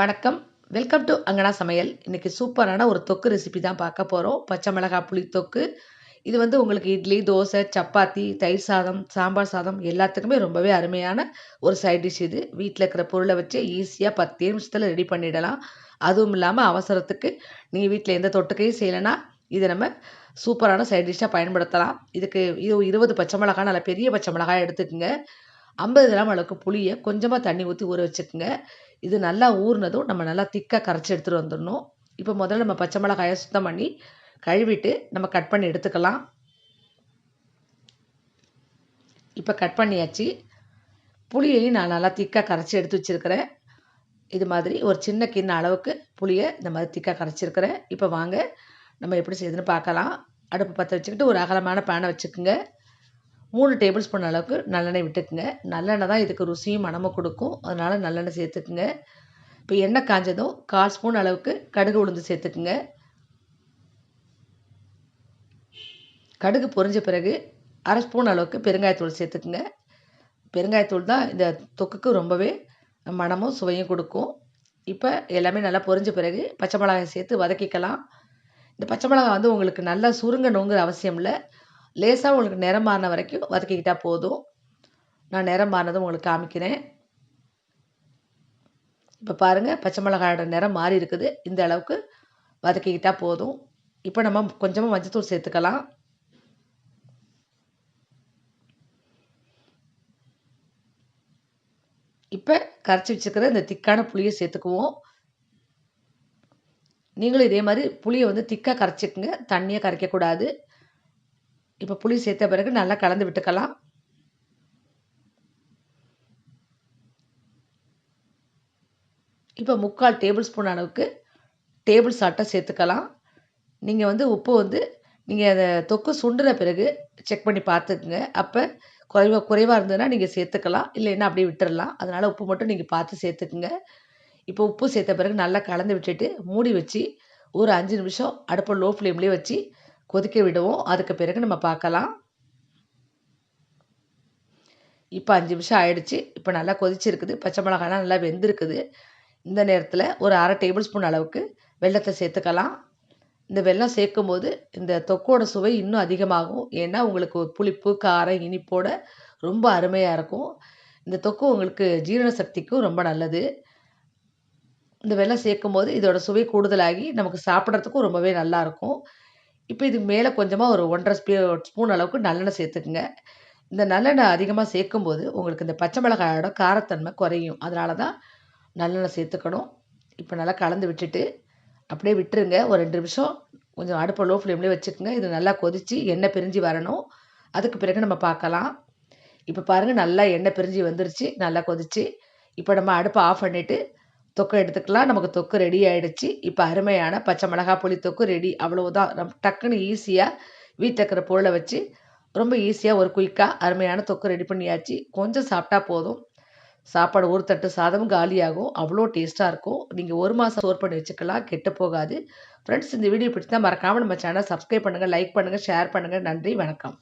வணக்கம். Welcome to அங்கனா சமையல். இன்றைக்கி சூப்பரான ஒரு தொக்கு ரெசிபி தான் பார்க்க போகிறோம் பச்சை மிளகாய் புளி தொக்கு. இது வந்து உங்களுக்கு இட்லி தோசை சப்பாத்தி தயிர் சாதம் சாம்பார் சாதம் எல்லாத்துக்குமே ரொம்பவே அருமையான ஒரு சைட் டிஷ் இது. வீட்டில் இருக்கிற பொருளை வச்சு ஈஸியாக பத்து நிமிஷத்தில் ரெடி பண்ணிடலாம். அதுவும் இல்லாமல் அவசரத்துக்கு நீங்கள் வீட்டில் எந்த தொட்டுக்கையும் செய்யலைன்னா இதை நம்ம சூப்பரான சைட் டிஷ்ஷாக பயன்படுத்தலாம். இதுக்கு இது இருபது பச்சை மிளகாய் நல்ல பெரிய பச்சை மிளகாய் எடுத்துக்கோங்க. ஐம்பது கிராம் அளவுக்கு புளியை கொஞ்சமாக தண்ணி ஊற்றி ஊற வச்சுக்கோங்க. இது நல்லா ஊறினதும் நம்ம நல்லா திக்காக கரைச்சி எடுத்துகிட்டு வந்துடணும். இப்போ முதல்ல நம்ம பச்சை மிளகாயை சுத்தம் பண்ணி கழுவிட்டு நம்ம கட் பண்ணி எடுத்துக்கலாம். இப்போ கட் பண்ணியாச்சு. புளியையும் நான் நல்லா திக்காக கரைச்சி எடுத்து வச்சுருக்கிறேன். இது மாதிரி ஒரு சின்ன கிண்ண அளவுக்கு புளியை இந்த மாதிரி திக்காக கரைச்சிருக்கிறேன். இப்போ வாங்க நம்ம எப்படி செய்யுதுன்னு பார்க்கலாம். அடுப்பு பற்ற வச்சுக்கிட்டு ஒரு அகலமான பேனை வச்சுக்கோங்க. மூணு டேபிள் ஸ்பூன் அளவுக்கு நல்லெண்ணெய் விட்டுக்குங்க. நல்லெண்ணெய் தான் இதுக்கு ருசியும் மனமும் கொடுக்கும். அதனால் நல்லெண்ணெய் சேர்த்துக்குங்க. இப்போ எண்ணெய் காஞ்சதும் கால் ஸ்பூன் அளவுக்கு கடுகு உளுந்து சேர்த்துக்குங்க. கடுகு பொரிஞ்ச பிறகு அரை ஸ்பூன் அளவுக்கு பெருங்காயத்தூள் சேர்த்துக்குங்க. பெருங்காயத்தூள் தான் இந்த தொக்குக்கு ரொம்பவே மனமும் சுவையும் கொடுக்கும். இப்போ எல்லாமே நல்லா பொரிஞ்ச பிறகு பச்சை மிளகாய் சேர்த்து வதக்கிக்கலாம். இந்த பச்சை மிளகாய் வந்து உங்களுக்கு நல்லா சுருங்கணுங்கிற அவசியம் இல்லை. லேசாக உங்களுக்கு நிறம் மாறின வரைக்கும் வதக்கிக்கிட்டால் போதும். நான் நிறம் மாறினதும் உங்களுக்கு காமிக்கிறேன். இப்போ பாருங்கள் பச்சை மிளகாயோட நிறம் மாறி இருக்குது. இந்த அளவுக்கு வதக்கிக்கிட்டால் போதும். இப்போ நம்ம கொஞ்சமாக மஞ்சத்தூள் சேர்த்துக்கலாம். இப்போ கரைச்சி வச்சுக்கிற இந்த திக்கான புளியை சேர்த்துக்குவோம். நீங்களும் இதே மாதிரி புளியை வந்து திக்காக கரைச்சிக்குங்க. தண்ணியை கரைக்கக்கூடாது. இப்போ புளி சேர்த்த பிறகு நல்லா கலந்து விட்டுக்கலாம். இப்போ முக்கால் டேபிள் ஸ்பூன் அளவுக்கு டேபிள் சால்ட்டை சேர்த்துக்கலாம். நீங்கள் வந்து உப்பு வந்து நீங்கள் அதை தொக்கு சுண்டுற பிறகு செக் பண்ணி பார்த்துக்குங்க. அப்போ குறைவாக குறைவாக இருந்ததுன்னா நீங்கள் சேர்த்துக்கலாம். இல்லைன்னா அப்படியே விட்டுடலாம் அதனால் உப்பு மட்டும் நீங்கள் பார்த்து சேர்த்துக்குங்க. இப்போ உப்பு சேர்த்த பிறகு நல்லா கலந்து விட்டுட்டு மூடி வச்சு ஒரு அஞ்சு நிமிஷம் அடுப்பை லோ ஃப்ளேம்லேயே வச்சு கொதிக்க விடுவோம். அதுக்கு பிறகு நம்ம பார்க்கலாம். இப்போ அஞ்சு நிமிஷம் ஆயிடுச்சு. இப்போ நல்லா கொதிச்சிருக்குது. பச்சை மிளகாலாம் நல்லா வெந்திருக்குது. இந்த நேரத்தில் ஒரு அரை டேபிள் ஸ்பூன் அளவுக்கு வெள்ளத்தை சேர்த்துக்கலாம். இந்த வெள்ளம் சேர்க்கும் போது இந்த தொக்கோட சுவை இன்னும் அதிகமாகும். ஏன்னா உங்களுக்கு புளிப்பு காரம் இனிப்போட ரொம்ப அருமையாக இருக்கும். இந்த தொக்கு உங்களுக்கு ஜீரண சக்திக்கும் ரொம்ப நல்லது. இந்த வெள்ளம் சேர்க்கும் போது இதோட சுவை கூடுதலாகி நமக்கு சாப்பிட்றதுக்கும் ரொம்பவே நல்லாயிருக்கும் இப்போ இதுக்கு மேலே கொஞ்சமாக ஒரு ஒன்றரை ஸ்பீ ஸ்பூன் அளவுக்கு நல்லெண்ணெய் சேர்த்துக்குங்க. இந்த நல்லெண்ணெய் அதிகமாக சேர்க்கும்போது உங்களுக்கு இந்த பச்சை மிளகாயோட காரத்தன்மை குறையும். அதனால தான் நல்லெண்ணெய் சேர்த்துக்கணும். இப்போ நல்லா கலந்து விட்டுட்டு அப்படியே விட்டுருங்க. ஒரு ரெண்டு நிமிஷம் கொஞ்சம் அடுப்பை லோ ஃப்ளேம்லேயே வச்சுக்கோங்க. இது நல்லா கொதித்து எண்ணெய் பிரிஞ்சு வரணும். அதுக்கு பிறகு நம்ம பார்க்கலாம். இப்போ பாருங்கள் நல்லா எண்ணெய் பிரிஞ்சு வந்துருச்சு. நல்லா கொதிச்சு. இப்போ நம்ம அடுப்பை ஆஃப் பண்ணிவிட்டு தொக்கு எடுத்துக்கலாம். நமக்கு தொக்கு ரெடி ஆகிடுச்சு இப்போ அருமையான பச்சை மிளகா புளி தொக்கு ரெடி அவ்வளவுதான். ரொம்ப டக்குன்னு ஈஸியாக வீட்டில் இருக்கிற பொருளை வச்சு ரொம்ப ஈஸியாக ஒரு குயிக்காக அருமையான தொக்கு ரெடி பண்ணியாச்சு. கொஞ்சம் சாப்பிட்டா போதும். சாப்பாடு ஒரு தட்டு சாதமும் காலியாகும். அவ்வளோ டேஸ்ட்டாக இருக்கும். நீங்கள் ஒரு மாதம் ஸ்டோர் பண்ணி வச்சுக்கலாம். கெட்டு போகாது. ஃப்ரெண்ட்ஸ் இந்த வீடியோ பிடிச்சா மறக்காமல் நம்ம சேனல் சப்ஸ்கிரைப் பண்ணுங்கள் லைக் பண்ணுங்கள் ஷேர் பண்ணுங்கள் நன்றி வணக்கம்.